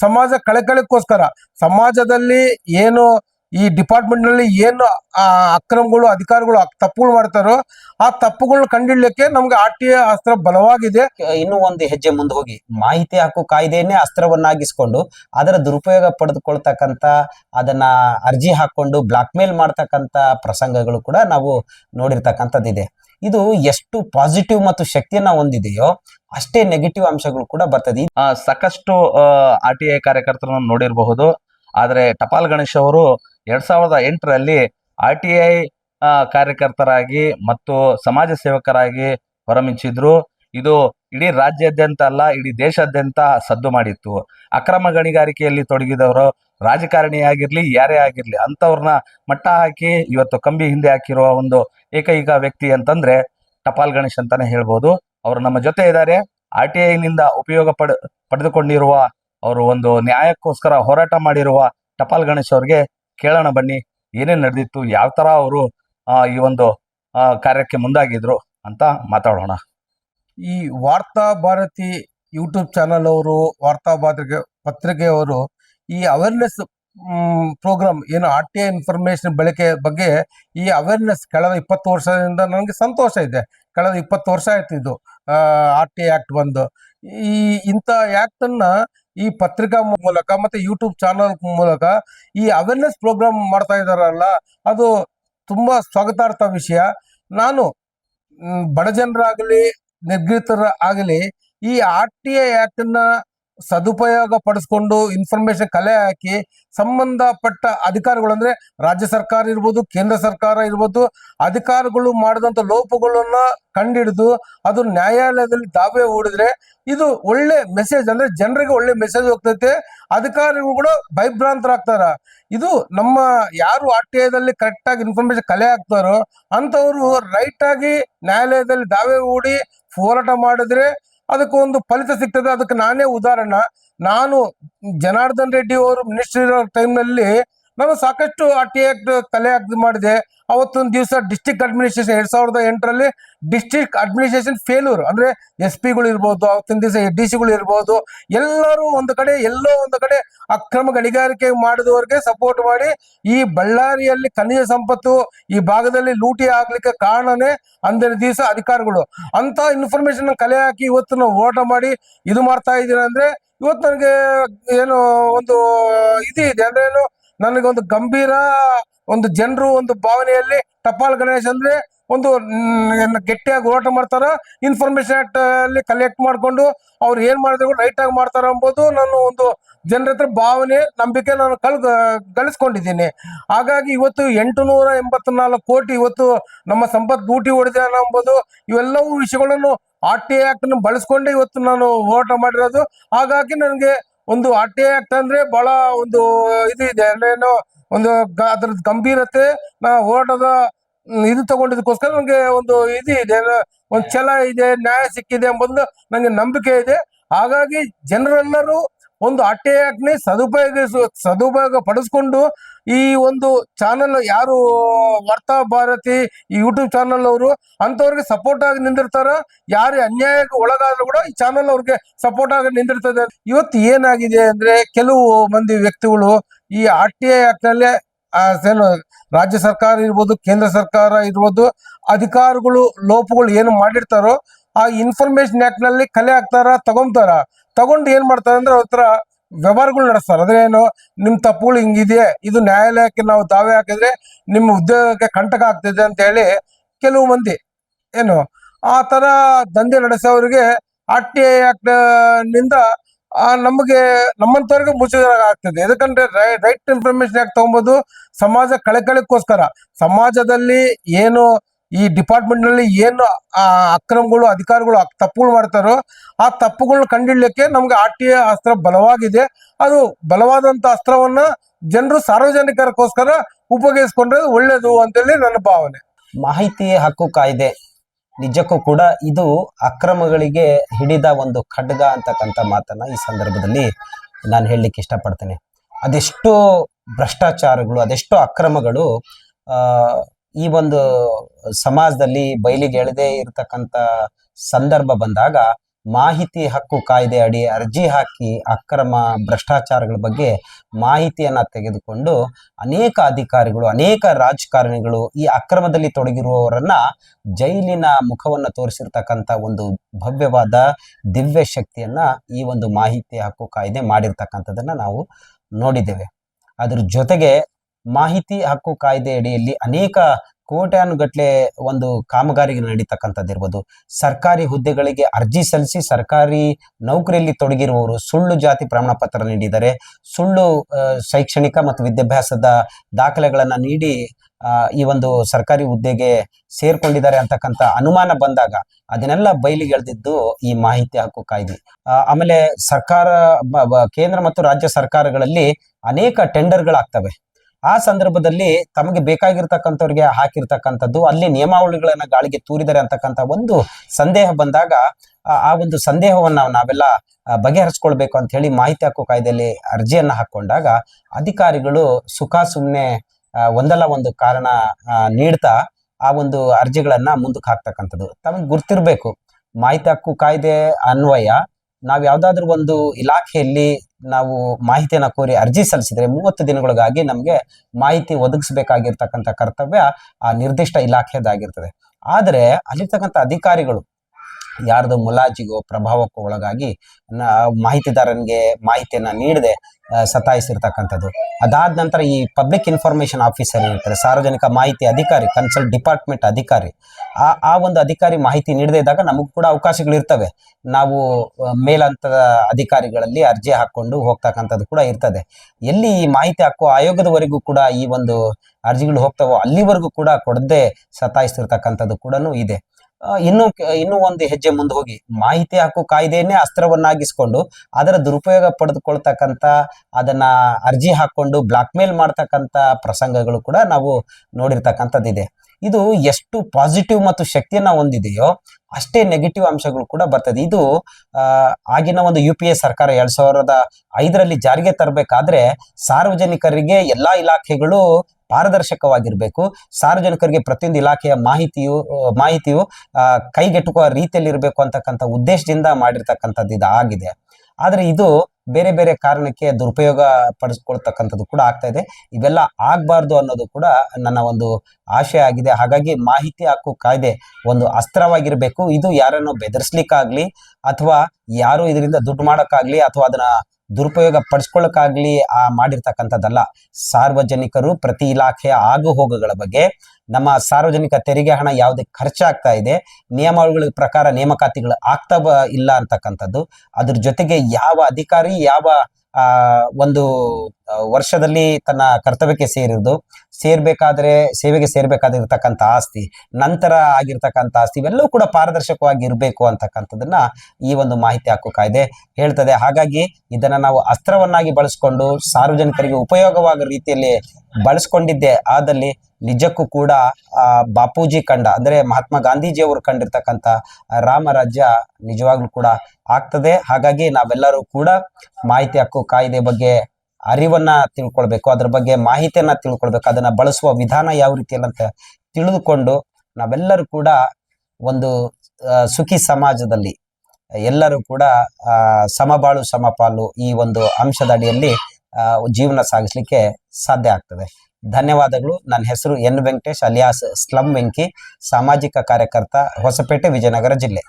ಸಮಾಜ ಕಳಕಳಿಗೋಸ್ಕರ ಸಮಾಜದಲ್ಲಿ ಏನು ಈ ಡಿಪಾರ್ಟ್ಮೆಂಟ್ನಲ್ಲಿ ಏನು ಅಕ್ರಮಗಳು ಅಧಿಕಾರಿಗಳು ತಪ್ಪುಗಳು ಮಾಡ್ತಾರೋ ಆ ತಪ್ಪುಗಳನ್ನ ಕಂಡಿಡ್ಲಿಕ್ಕೆ ನಮ್ಗೆ ಆರ್ ಟಿ ಐ ಅಸ್ತ್ರ ಬಲವಾಗಿದೆ. ಇನ್ನೂ ಒಂದು ಹೆಜ್ಜೆ ಮುಂದೆ ಹೋಗಿ. ಮಾಹಿತಿ ಹಕ್ಕು ಕಾಯ್ದೆಯನ್ನೇ ಅಸ್ತ್ರವನ್ನಾಗಿಸ್ಕೊಂಡು ಅದರ ದುರುಪಯೋಗ ಪಡೆದುಕೊಳ್ತಕ್ಕಂತ ಅದನ್ನ ಅರ್ಜಿ ಹಾಕೊಂಡು ಬ್ಲಾಕ್ ಮೇಲ್ ಮಾಡ್ತಕ್ಕಂತ ಪ್ರಸಂಗಗಳು ಕೂಡ ನಾವು ನೋಡಿರ್ತಕ್ಕಂಥದ್ದಿದೆ ಇದು. ಎಷ್ಟು ಪಾಸಿಟಿವ್ ಮತ್ತು ಶಕ್ತಿಯನ್ನ ಹೊಂದಿದೆಯೋ ಅಷ್ಟೇ ನೆಗೆಟಿವ್ ಅಂಶಗಳು ಕೂಡ ಬರ್ತದೆ. ಸಾಕಷ್ಟು ಆರ್ ಟಿ ಐ ಕಾರ್ಯಕರ್ತರನ್ನು ನೋಡಿರಬಹುದು. ಆದರೆ ಟಪಾಲ್ ಗಣೇಶ್ ಅವರು ಎರಡ್ ಸಾವಿರದ ಎಂಟರಲ್ಲಿ ಆರ್ ಟಿ ಐ ಕಾರ್ಯಕರ್ತರಾಗಿ ಮತ್ತು ಸಮಾಜ ಸೇವಕರಾಗಿ ಹೊರಮಿಂಚಿದ್ರು. ಇದು ಇಡೀ ರಾಜ್ಯಾದ್ಯಂತ ಅಲ್ಲ, ಇಡೀ ದೇಶಾದ್ಯಂತ ಸದ್ದು ಮಾಡಿತ್ತು. ಅಕ್ರಮ ಗಣಿಗಾರಿಕೆಯಲ್ಲಿ ತೊಡಗಿದವರು ರಾಜಕಾರಣಿಯಾಗಿರ್ಲಿ ಯಾರೇ ಆಗಿರಲಿ ಅಂಥವ್ರನ್ನ ಮಟ್ಟ ಹಾಕಿ ಇವತ್ತು ಕಂಬಿ ಹಿಂದೆ ಹಾಕಿರುವ ಒಂದು ಏಕೈಕ ವ್ಯಕ್ತಿ ಅಂತಂದ್ರೆ ಟಪಾಲ್ ಗಣೇಶ್ ಅಂತಾನೆ ಹೇಳ್ಬೋದು. ಅವರು ನಮ್ಮ ಜೊತೆ ಇದ್ದಾರೆ. ಆರ್ ಟಿ ಐನಿಂದ ಉಪಯೋಗ ಪಡ, ಪಡೆದುಕೊಂಡಿರುವ ಅವರು ಒಂದು ನ್ಯಾಯಕ್ಕೋಸ್ಕರ ಹೋರಾಟ ಮಾಡಿರುವ ಟಪಾಲ್ ಗಣೇಶ್ ಅವ್ರಿಗೆ ಕೇಳೋಣ ಬನ್ನಿ, ಏನೇನು ನಡೆದಿತ್ತು, ಯಾವ ಥರ ಅವರು ಈ ಒಂದು ಕಾರ್ಯಕ್ಕೆ ಮುಂದಾಗಿದ್ರು ಅಂತ ಮಾತಾಡೋಣ. ಈ ವಾರ್ತಾ ಭಾರತಿ ಯೂಟ್ಯೂಬ್ ಚಾನಲ್ ಅವರು, ವಾರ್ತಾ ಪತ್ರಿಕೆ ಪತ್ರಿಕೆಯವರು ಈ ಅವೇರ್ನೆಸ್ ಪ್ರೋಗ್ರಾಮ್ ಏನು ಆರ್ ಟಿ ಐ ಇನ್ಫಾರ್ಮೇಶನ್ ಬಳಕೆ ಬಗ್ಗೆ ಈ ಅವೇರ್ನೆಸ್ ಕಳೆದ ಇಪ್ಪತ್ತು ವರ್ಷದಿಂದ ನನಗೆ ಸಂತೋಷ ಇದೆ. ಕಳೆದ ಇಪ್ಪತ್ತು ವರ್ಷ ಆಯ್ತು ಇದು ಆರ್ ಟಿ ಐ ಆಕ್ಟ್ ಬಂದು ಈ ಇಂಥ ಆ್ಯಕ್ಟನ್ನು ಈ ಪತ್ರಿಕಾ ಮೂಲಕ ಮತ್ತೆ ಯೂಟ್ಯೂಬ್ ಚಾನಲ್ ಮೂಲಕ ಈ ಅವೇರ್ನೆಸ್ ಪ್ರೋಗ್ರಾಮ್ ಮಾಡ್ತಾ ಇದಾರಲ್ಲ ಅದು ತುಂಬಾ ಸ್ವಾಗತಾರ್ಥ ವಿಷಯ. ನಾನು ಬಡ ಜನರಾಗಲಿ ನಿರ್ಗತಿತರ ಆಗಲಿ ಈ ಆರ್ ಟಿ ಐ ಆಕ್ಟ್ನ ಸದುಪಯೋಗ ಪಡಿಸ್ಕೊಂಡು ಇನ್ಫಾರ್ಮೇಶನ್ ಕಲೆ ಹಾಕಿ ಸಂಬಂಧಪಟ್ಟ ಅಧಿಕಾರಿಗಳು ಅಂದ್ರೆ ರಾಜ್ಯ ಸರ್ಕಾರ ಇರ್ಬೋದು, ಕೇಂದ್ರ ಸರ್ಕಾರ ಇರ್ಬೋದು, ಅಧಿಕಾರಿಗಳು ಮಾಡಿದಂತ ಲೋಪಗಳನ್ನ ಕಂಡಿಡಿದು ಅದು ನ್ಯಾಯಾಲಯದಲ್ಲಿ ದಾವೆ ಹೂಡಿದ್ರೆ ಇದು ಒಳ್ಳೆ ಮೆಸೇಜ್ ಅಂದ್ರೆ ಜನರಿಗೆ ಒಳ್ಳೆ ಮೆಸೇಜ್ ಹೋಗ್ತೈತೆ, ಅಧಿಕಾರಿಗಳು ಕೂಡ ಭಯಭ್ರಾಂತರಾಗ್ತಾರ. ಇದು ನಮ್ಮ ಯಾರು ಆರ್ ಟಿ ಐದಲ್ಲಿ ಕರೆಕ್ಟ್ ಆಗಿ ಇನ್ಫಾರ್ಮೇಶನ್ ಕಲೆ ಹಾಕ್ತಾರೋ ಅಂತವ್ರು ರೈಟ್ ಆಗಿ ನ್ಯಾಯಾಲಯದಲ್ಲಿ ದಾವೆ ಹೂಡಿ ಹೋರಾಟ ಮಾಡಿದ್ರೆ ಅದಕ್ಕೆ ಒಂದು ಫಲಿತ ಸಿಗ್ತದೆ. ಅದಕ್ಕೆ ನಾನೇ ಉದಾಹರಣೆ. ನಾನು ಜನಾರ್ದನ್ ರೆಡ್ಡಿ ಅವರು ಮಿನಿಸ್ಟರ್ ಇರೋ ಟೈಮ್ನಲ್ಲಿ ನಾನು ಸಾಕಷ್ಟು ಆರ್ ಟಿ ಆಕ್ಟ್ ಕಲೆ ಹಾಕಿ ಮಾಡಿದೆ. ಅವತ್ತೊಂದು ದಿವಸ ಡಿಸ್ಟಿಕ್ ಅಡ್ಮಿನಿಸ್ಟ್ರೇಷನ್ ಎರಡ್ ಸಾವಿರದ ಎಂಟರಲ್ಲಿ ಡಿಸ್ಟಿಕ್ ಅಡ್ಮಿನಿಸ್ಟ್ರೇಷನ್ ಫೇಲ್ಯೂರ್ ಅಂದ್ರೆ ಎಸ್ ಪಿಗಳು ಇರ್ಬೋದು ಅವತ್ತಿನ ದಿವಸ ಡಿ ಸಿಗಳು ಇರ್ಬೋದು, ಎಲ್ಲರೂ ಒಂದು ಕಡೆ, ಎಲ್ಲೋ ಒಂದು ಕಡೆ ಅಕ್ರಮ ಗಣಿಗಾರಿಕೆ ಮಾಡಿದವರಿಗೆ ಸಪೋರ್ಟ್ ಮಾಡಿ ಈ ಬಳ್ಳಾರಿಯಲ್ಲಿ ಖನಿಜ ಸಂಪತ್ತು ಈ ಭಾಗದಲ್ಲಿ ಲೂಟಿ ಆಗ್ಲಿಕ್ಕೆ ಕಾರಣನೇ ಅಂದಿನ ದಿವಸ ಅಧಿಕಾರಿಗಳು. ಅಂತ ಇನ್ಫಾರ್ಮೇಶನ್ ಕಲೆ ಹಾಕಿ ಇವತ್ತು ನಾವು ಓಟ ಮಾಡಿ ಇದು ಮಾಡ್ತಾ ಇದ್ದೀರಾ ಅಂದ್ರೆ ಇವತ್ತು ನನಗೆ ಏನು ಒಂದು ಇದು ಇದೆ ಅಂದ್ರೆ ಏನು ನನಗೆ ಒಂದು ಗಂಭೀರ ಒಂದು ಜನರು ಒಂದು ಭಾವನೆಯಲ್ಲಿ ಟಪಾಲ್ ಗಣೇಶ್ ಅಂದ್ರೆ ಒಂದು ಗಟ್ಟಿಯಾಗಿ ಹೋರಾಟ ಮಾಡ್ತಾರ ಇನ್ಫಾರ್ಮೇಶನ್ ಅಲ್ಲಿ ಕಲೆಕ್ಟ್ ಮಾಡ್ಕೊಂಡು ಅವ್ರು ಏನ್ ಮಾಡಿದ್ರು ರೈಟ್ ಆಗಿ ಮಾಡ್ತಾರ ಎಂಬುದು ನಾನು ಒಂದು ಜನರ ಹತ್ರ ಭಾವನೆ, ನಂಬಿಕೆ ನಾನು ಕಲ್ ಗಳಿಸ್ಕೊಂಡಿದ್ದೀನಿ. ಹಾಗಾಗಿ ಇವತ್ತು ಎಂಟು ನೂರ ಎಂಬತ್ನಾಲ್ಕು ಕೋಟಿ ಇವತ್ತು ನಮ್ಮ ಸಂಪತ್ ಬೂಟಿ ಹೊಡೆದ ಎಂಬುದು ಇವೆಲ್ಲವೂ ವಿಷಯಗಳನ್ನು ಆರ್ ಟಿ ಆಕ್ಟ್ ಬಳಸ್ಕೊಂಡೆ ಇವತ್ತು ನಾನು ಹೋರಾಟ ಮಾಡಿರೋದು. ಹಾಗಾಗಿ ನನಗೆ ಒಂದು ಆರ್ ಅಂದ್ರೆ ಬಹಳ ಒಂದು ಇದು ಇದೆ ಏನು ಒಂದು ಅದರ ಗಂಭೀರತೆ ನಾ ಹೋರಾಟದ ಇದು ತಗೊಂಡಿದ್ದಕ್ಕೋಸ್ಕರ ನನಗೆ ಒಂದು ಇದು ಇದೆ ಒಂದು ಛಲ ಇದೆ, ನ್ಯಾಯ ಸಿಕ್ಕಿದೆ ಎಂಬುದು ನನಗೆ ನಂಬಿಕೆ ಇದೆ. ಹಾಗಾಗಿ ಜನರೆಲ್ಲರೂ ಒಂದು ಆರ್ ಟಿ ಆಕ್ಟ್ ನೇ ಸದುಪಯೋಗಿಸುವ ಸದುಪಯೋಗ ಪಡಿಸ್ಕೊಂಡು ಈ ಒಂದು ಚಾನಲ್ ಯಾರು ವಾರ್ತಾ ಭಾರತಿ ಯೂಟ್ಯೂಬ್ ಚಾನಲ್ ಅವರು ಅಂತವ್ರಿಗೆ ಸಪೋರ್ಟ್ ಆಗಿ ನಿಂದಿರ್ತಾರ, ಯಾರೇ ಅನ್ಯಾಯಕ್ಕೆ ಒಳಗಾದ್ರೂ ಕೂಡ ಈ ಚಾನಲ್ ಅವ್ರಿಗೆ ಸಪೋರ್ಟ್ ಆಗಿ ನಿಂದಿರ್ತದೆ. ಇವತ್ತು ಏನಾಗಿದೆ ಅಂದ್ರೆ ಕೆಲವು ಮಂದಿ ವ್ಯಕ್ತಿಗಳು ಈ ಆರ್ ಟಿ ಐ ಆಕ್ಟ್ ನಲ್ಲೇ ರಾಜ್ಯ ಸರ್ಕಾರ ಇರ್ಬೋದು, ಕೇಂದ್ರ ಸರ್ಕಾರ ಇರ್ಬೋದು, ಅಧಿಕಾರಿಗಳು, ಲೋಪಗಳು ಏನು ಮಾಡಿರ್ತಾರೋ ಆ ಇನ್ಫಾರ್ಮೇಶನ್ ಆಕ್ಟ್ನಲ್ಲಿ ಕಲೆ ಹಾಕ್ತಾರ ತಗೊಂತಾರ ತಗೊಂಡು ಏನ್ ಮಾಡ್ತಾರೆ ಅಂದ್ರೆ ಅವ್ರ ವ್ಯವಹಾರಗಳು ನಡೆಸ್ತಾರೆ. ಅಂದ್ರೆ ಏನು, ನಿಮ್ ತಪ್ಪುಗಳು ಹಿಂಗಿದೆ ಇದು ನ್ಯಾಯಾಲಯಕ್ಕೆ ನಾವು ದಾವೆ ಹಾಕಿದ್ರೆ ನಿಮ್ಮ ಉದ್ಯೋಗಕ್ಕೆ ಕಂಟಕ ಆಗ್ತಿದೆ ಅಂತ ಹೇಳಿ ಕೆಲವು ಮಂದಿ, ಏನು, ಆ ತರ ದಂಧೆ ನಡೆಸೋರಿಗೆ ಆರ್ ಟಿ ಐ ಆಕ್ಟ್ನಿಂದ ನಮಗೆ ನಮ್ಮಂತವ್ರಿಗೆ ಮುಚ್ಚುಗ ಆಗ್ತದೆ. ಯಾಕಂದ್ರೆ ರೈಟ್ ಇನ್ಫಾರ್ಮೇಶನ್ ಆಕ್ಟ್ ತಗೊಂಬೋದು, ಸಮಾಜ ಕಳಕಳಿಗೋಸ್ಕರ. ಸಮಾಜದಲ್ಲಿ ಏನು ಈ ಡಿಪಾರ್ಟ್ಮೆಂಟ್ನಲ್ಲಿ ಏನು ಅಕ್ರಮಗಳು, ಅಧಿಕಾರಿಗಳು ತಪ್ಪುಗಳು ಮಾಡ್ತಾರೋ ಆ ತಪ್ಪುಗಳನ್ನ ಕಂಡಿಡ್ಲಿಕ್ಕೆ ನಮ್ಗೆ ಆರ್ ಟಿ ಅಸ್ತ್ರ ಬಲವಾಗಿದೆ. ಅದು ಬಲವಾದಂತ ಅಸ್ತ್ರವನ್ನ ಜನರು ಸಾರ್ವಜನಿಕರಕ್ಕೋಸ್ಕರ ಉಪಯೋಗಿಸ್ಕೊಂಡ್ರೆ ಒಳ್ಳೇದು ಅಂತೇಳಿ ನನ್ನ ಭಾವನೆ. ಮಾಹಿತಿ ಹಕ್ಕು ಕಾಯ್ದೆ. ನಿಜಕ್ಕೂ ಕೂಡ ಇದು ಅಕ್ರಮಗಳಿಗೆ ಹಿಡಿದ ಒಂದು ಖಡ್ಗ ಅಂತಕ್ಕಂಥ ಮಾತನ್ನ ಈ ಸಂದರ್ಭದಲ್ಲಿ ನಾನು ಹೇಳಲಿಕ್ಕೆ ಇಷ್ಟಪಡ್ತೇನೆ. ಅದೆಷ್ಟೋ ಭ್ರಷ್ಟಾಚಾರಗಳು, ಅದೆಷ್ಟೋ ಅಕ್ರಮಗಳು ಈ ಒಂದು ಸಮಾಜದಲ್ಲಿ ಬಯಲಿಗೆ ಎಳೆದೇ ಇರತಕ್ಕಂತ ಸಂದರ್ಭ ಬಂದಾಗ ಮಾಹಿತಿ ಹಕ್ಕು ಕಾಯ್ದೆ ಅಡಿ ಅರ್ಜಿ ಹಾಕಿ ಅಕ್ರಮ ಭ್ರಷ್ಟಾಚಾರಗಳ ಬಗ್ಗೆ ಮಾಹಿತಿಯನ್ನ ತೆಗೆದುಕೊಂಡು ಅನೇಕ ಅಧಿಕಾರಿಗಳು, ಅನೇಕ ರಾಜಕಾರಣಿಗಳು ಈ ಅಕ್ರಮದಲ್ಲಿ ತೊಡಗಿರುವವರನ್ನ ಜೈಲಿನ ಮುಖವನ್ನು ತೋರಿಸಿರ್ತಕ್ಕಂಥ ಒಂದು ಭವ್ಯವಾದ ದಿವ್ಯ ಶಕ್ತಿಯನ್ನ ಈ ಒಂದು ಮಾಹಿತಿ ಹಕ್ಕು ಕಾಯ್ದೆ ಮಾಡಿರ್ತಕ್ಕಂಥದ್ದನ್ನ ನಾವು ನೋಡಿದ್ದೇವೆ. ಅದ್ರ ಜೊತೆಗೆ ಮಾಹಿತಿ ಹಕ್ಕು ಕಾಯ್ದೆ ಅಡಿಯಲ್ಲಿ ಅನೇಕ ಕೋಟ್ಯಾನುಗಟ್ಲೆ ಒಂದು ಕಾಮಗಾರಿಗೆ ನಡೀತಕ್ಕಂಥದ್ದಿರ್ಬೋದು. ಸರ್ಕಾರಿ ಹುದ್ದೆಗಳಿಗೆ ಅರ್ಜಿ ಸಲ್ಲಿಸಿ ಸರ್ಕಾರಿ ನೌಕರಿಯಲ್ಲಿ ತೊಡಗಿರುವವರು ಸುಳ್ಳು ಜಾತಿ ಪ್ರಮಾಣ ಪತ್ರ ನೀಡಿದರೆ, ಸುಳ್ಳು ಶೈಕ್ಷಣಿಕ ಮತ್ತು ವಿದ್ಯಾಭ್ಯಾಸದ ದಾಖಲೆಗಳನ್ನ ನೀಡಿ ಈ ಒಂದು ಸರ್ಕಾರಿ ಹುದ್ದೆಗೆ ಸೇರ್ಕೊಂಡಿದ್ದಾರೆ ಅಂತಕ್ಕಂಥ ಅನುಮಾನ ಬಂದಾಗ ಅದನ್ನೆಲ್ಲ ಬಯಲಿಗೆ ಎಳೆದಿದ್ದು ಈ ಮಾಹಿತಿ ಹಕ್ಕು ಕಾಯ್ದೆ. ಆಮೇಲೆ ಸರ್ಕಾರ ಕೇಂದ್ರ ಮತ್ತು ರಾಜ್ಯ ಸರ್ಕಾರಗಳಲ್ಲಿ ಅನೇಕ ಟೆಂಡರ್ಗಳಾಗ್ತವೆ. ಆ ಸಂದರ್ಭದಲ್ಲಿ ತಮಗೆ ಬೇಕಾಗಿರ್ತಕ್ಕಂಥವ್ರಿಗೆ ಹಾಕಿರ್ತಕ್ಕಂಥದ್ದು, ಅಲ್ಲಿ ನಿಯಮಾವಳಿಗಳನ್ನ ಗಾಳಿಗೆ ತೂರಿದರೆ ಅಂತಕ್ಕಂಥ ಒಂದು ಸಂದೇಹ ಬಂದಾಗ, ಆ- ಒಂದು ಸಂದೇಹವನ್ನ ನಾವೆಲ್ಲ ಬಗೆಹರಿಸ್ಕೊಳ್ಬೇಕು ಅಂತ ಹೇಳಿ ಮಾಹಿತಿ ಹಕ್ಕು ಕಾಯ್ದೆಯಲ್ಲಿ ಅರ್ಜಿಯನ್ನ ಹಾಕೊಂಡಾಗ ಅಧಿಕಾರಿಗಳು ಸುಖ ಸುಮ್ಮನೆ ಒಂದಲ್ಲ ಒಂದು ಕಾರಣ ನೀಡ್ತಾ ಆ ಒಂದು ಅರ್ಜಿಗಳನ್ನ ಮುಂದಕ್ಕೆ ಹಾಕ್ತಕ್ಕಂಥದ್ದು. ತಮಗೆ ಗುರ್ತಿರ್ಬೇಕು. ಮಾಹಿತಿ ಹಕ್ಕು ಕಾಯ್ದೆ ಅನ್ವಯ ನಾವು ಯಾವುದಾದ್ರೂ ಒಂದು ಇಲಾಖೆಯಲ್ಲಿ ನಾವು ಮಾಹಿತಿಯನ್ನ ಕೋರಿ ಅರ್ಜಿ ಸಲ್ಲಿಸಿದ್ರೆ ಮೂವತ್ತು ದಿನಗಳಿಗಾಗಿ ನಮಗೆ ಮಾಹಿತಿ ಒದಗಿಸಬೇಕಾಗಿರ್ತಕ್ಕಂಥ ಕರ್ತವ್ಯ ಆ ನಿರ್ದಿಷ್ಟ ಇಲಾಖೆದಾಗಿರ್ತದೆ ಆದರೆ ಅಲ್ಲಿರ್ತಕ್ಕಂಥ ಅಧಿಕಾರಿಗಳು ಯಾರ್ದು ಮುಲಾಜಿಗೋ ಪ್ರಭಾವಕ್ಕೋ ಒಳಗಾಗಿ ಮಾಹಿತಿದಾರನಿಗೆ ಮಾಹಿತಿಯನ್ನು ನೀಡದೆ ಸತಾಯಿಸಿರ್ತಕ್ಕಂಥದ್ದು. ಅದಾದ ನಂತರ ಈ ಪಬ್ಲಿಕ್ ಇನ್ಫಾರ್ಮೇಶನ್ ಆಫೀಸರ್ ಏನಿರ್ತಾರೆ, ಸಾರ್ವಜನಿಕ ಮಾಹಿತಿ ಅಧಿಕಾರಿ ಕನ್ಸಲ್ಟ್ ಡಿಪಾರ್ಟ್ಮೆಂಟ್ ಅಧಿಕಾರಿ, ಆ ಆ ಒಂದು ಅಧಿಕಾರಿ ಮಾಹಿತಿ ನೀಡದೇ ಇದ್ದಾಗ ನಮಗೂ ಕೂಡ ಅವಕಾಶಗಳಿರ್ತವೆ ನಾವು ಮೇಲಂತದ ಅಧಿಕಾರಿಗಳಲ್ಲಿ ಅರ್ಜಿ ಹಾಕ್ಕೊಂಡು ಹೋಗ್ತಕ್ಕಂಥದ್ದು ಕೂಡ ಇರ್ತದೆ. ಎಲ್ಲಿ ಈ ಮಾಹಿತಿ ಹಕ್ಕು ಆಯೋಗದವರೆಗೂ ಕೂಡ ಈ ಒಂದು ಅರ್ಜಿಗಳು ಹೋಗ್ತಾವೋ ಅಲ್ಲಿವರೆಗೂ ಕೂಡ ಕೊಡದೆ ಸತಾಯಿಸ್ತಿರ್ತಕ್ಕಂಥದ್ದು ಕೂಡ ಇದೆ. ಇನ್ನು ಇನ್ನು ಒಂದು ಹೆಜ್ಜೆ ಮುಂದೆ ಹೋಗಿ ಮಾಹಿತಿ ಹಕ್ಕು ಕಾಯ್ದೆಯನ್ನೇ ಅಸ್ತ್ರವನ್ನಾಗಿಸ್ಕೊಂಡು ಅದರ ದುರುಪಯೋಗ ಪಡೆದುಕೊಳ್ತಕ್ಕಂಥ, ಅದನ್ನ ಅರ್ಜಿ ಹಾಕೊಂಡು ಬ್ಲಾಕ್ ಮೇಲ್ ಮಾಡ್ತಕ್ಕಂಥ ಪ್ರಸಂಗಗಳು ಕೂಡ ನಾವು ನೋಡಿರ್ತಕ್ಕಂಥದ್ದಿದೆ ಇದು. ಎಷ್ಟು ಪಾಸಿಟಿವ್ ಮತ್ತು ಶಕ್ತಿಯನ್ನ ಹೊಂದಿದೆಯೋ ಅಷ್ಟೇ ನೆಗೆಟಿವ್ ಅಂಶಗಳು ಕೂಡ ಬರ್ತದೆ. ಇದು ಆಗಿನ ಒಂದು ಯು ಪಿ ಎ ಸರ್ಕಾರ ಎರಡ್ ಸಾವಿರದ ಐದರಲ್ಲಿ ಜಾರಿಗೆ ತರಬೇಕಾದ್ರೆ ಸಾರ್ವಜನಿಕರಿಗೆ ಎಲ್ಲಾ ಇಲಾಖೆಗಳು ಪಾರದರ್ಶಕವಾಗಿರ್ಬೇಕು. ಸಾರ್ವಜನಿಕರಿಗೆ ಪ್ರತಿಯೊಂದು ಇಲಾಖೆಯ ಮಾಹಿತಿಯು ಮಾಹಿತಿಯು ಕೈಗೆಟುಕುವ ರೀತಿಯಲ್ಲಿ ಇರಬೇಕು ಅಂತಕ್ಕಂಥ ಉದ್ದೇಶದಿಂದ ಮಾಡಿರ್ತಕ್ಕಂಥದ್ದು ಇದು ಆಗಿದೆ. ಆದರೆ ಇದು ಬೇರೆ ಬೇರೆ ಕಾರಣಕ್ಕೆ ದುರುಪಯೋಗ ಪಡಿಸ್ಕೊಳ್ತಕ್ಕಂಥದ್ದು ಕೂಡ ಆಗ್ತಾ ಇದೆ. ಇವೆಲ್ಲ ಆಗಬಾರ್ದು ಅನ್ನೋದು ಕೂಡ ನನ್ನ ಒಂದು ಆಶಯ ಆಗಿದೆ. ಹಾಗಾಗಿ ಮಾಹಿತಿ ಹಕ್ಕು ಕಾಯ್ದೆ ಒಂದು ಅಸ್ತ್ರವಾಗಿರಬೇಕು. ಇದು ಯಾರನ್ನು ಬೆದರಿಸ್ಲಿಕ್ಕಾಗ್ಲಿ ಅಥವಾ ಯಾರು ಇದರಿಂದ ದುಡ್ಡು ಮಾಡೋಕ್ಕಾಗ್ಲಿ ಅಥವಾ ಅದನ್ನ ದುರುಪಯೋಗ ಪಡಿಸ್ಕೊಳ್ಳೋಕ್ಕಾಗಲಿ ಆ ಮಾಡಿರ್ತಕ್ಕಂಥದ್ದಲ್ಲ. ಸಾರ್ವಜನಿಕರು ಪ್ರತಿ ಇಲಾಖೆಯ ಆಗು ಹೋಗುಗಳ ಬಗ್ಗೆ ನಮ್ಮ ಸಾರ್ವಜನಿಕ ತೆರಿಗೆ ಹಣ ಯಾವುದೇ ಖರ್ಚಾಗ್ತಾ ಇದೆ. ನಿಯಮಾವಳಿಗಳ ಪ್ರಕಾರ ನೇಮಕಾತಿಗಳು ಆಗ್ತಾ ಇಲ್ಲ ಅಂತಕ್ಕಂಥದ್ದು. ಅದ್ರ ಜೊತೆಗೆ ಯಾವ ಅಧಿಕಾರಿ, ಯಾವ ಒಂದು ವರ್ಷದಲ್ಲಿ ತನ್ನ ಕರ್ತವ್ಯಕ್ಕೆ ಸೇರಿದ್ದು ಸೇರ್ಬೇಕಾದ್ರೆ ಸೇವೆಗೆ ಸೇರ್ಬೇಕಾಗಿರ್ತಕ್ಕಂಥ ಆಸ್ತಿ, ನಂತರ ಆಗಿರ್ತಕ್ಕಂಥ ಆಸ್ತಿ ಇವೆಲ್ಲವೂ ಕೂಡ ಪಾರದರ್ಶಕವಾಗಿ ಇರಬೇಕು ಅಂತಕ್ಕಂಥದ್ದನ್ನ ಈ ಒಂದು ಮಾಹಿತಿ ಹಕ್ಕು ಕಾಯ್ದೆ ಹೇಳ್ತದೆ. ಹಾಗಾಗಿ ಇದನ್ನ ನಾವು ಅಸ್ತ್ರವನ್ನಾಗಿ ಬಳಸ್ಕೊಂಡು ಸಾರ್ವಜನಿಕರಿಗೆ ಉಪಯೋಗವಾಗೋ ರೀತಿಯಲ್ಲಿ ಬಳಸ್ಕೊಂಡಿದ್ದೆ. ಆದಲ್ಲಿ ನಿಜಕ್ಕೂ ಕೂಡ ಬಾಪೂಜಿ ಕಂಡ, ಅಂದ್ರೆ ಮಹಾತ್ಮ ಗಾಂಧೀಜಿ ಅವರು ಕಂಡಿರ್ತಕ್ಕಂಥ ರಾಮರಾಜ್ಯ ನಿಜವಾಗ್ಲೂ ಕೂಡ ಆಗ್ತದೆ. ಹಾಗಾಗಿ ನಾವೆಲ್ಲರೂ ಕೂಡ ಮಾಹಿತಿ ಹಕ್ಕು ಕಾಯ್ದೆ ಬಗ್ಗೆ ಅರಿವನ್ನ ತಿಳ್ಕೊಳ್ಬೇಕು, ಅದ್ರ ಬಗ್ಗೆ ಮಾಹಿತಿಯನ್ನ ತಿಳ್ಕೊಳ್ಬೇಕು, ಅದನ್ನ ಬಳಸುವ ವಿಧಾನ ಯಾವ ರೀತಿ ಅಂತ ತಿಳಿದುಕೊಂಡು ನಾವೆಲ್ಲರೂ ಕೂಡ ಒಂದು ಸುಖಿ ಸಮಾಜದಲ್ಲಿ ಎಲ್ಲರೂ ಕೂಡ ಸಮಬಾಳು ಸಮಪಾಲು ಈ ಒಂದು ಅಂಶದ ಅಡಿಯಲ್ಲಿ ಜೀವನ ಸಾಗಿಸ್ಲಿಕ್ಕೆ ಸಾಧ್ಯ ಆಗ್ತದೆ. ಧನ್ಯವಾದಗಳು. ನನ್ನ ಹೆಸರು N Venkatesh, alias slum Venki, ಸಾಮಾಜಿಕ ಕಾರ್ಯಕರ್ತ ಹೊಸಪೇಟೆ, ವಿಜಯನಗರ ಜಿಲ್ಲೆ.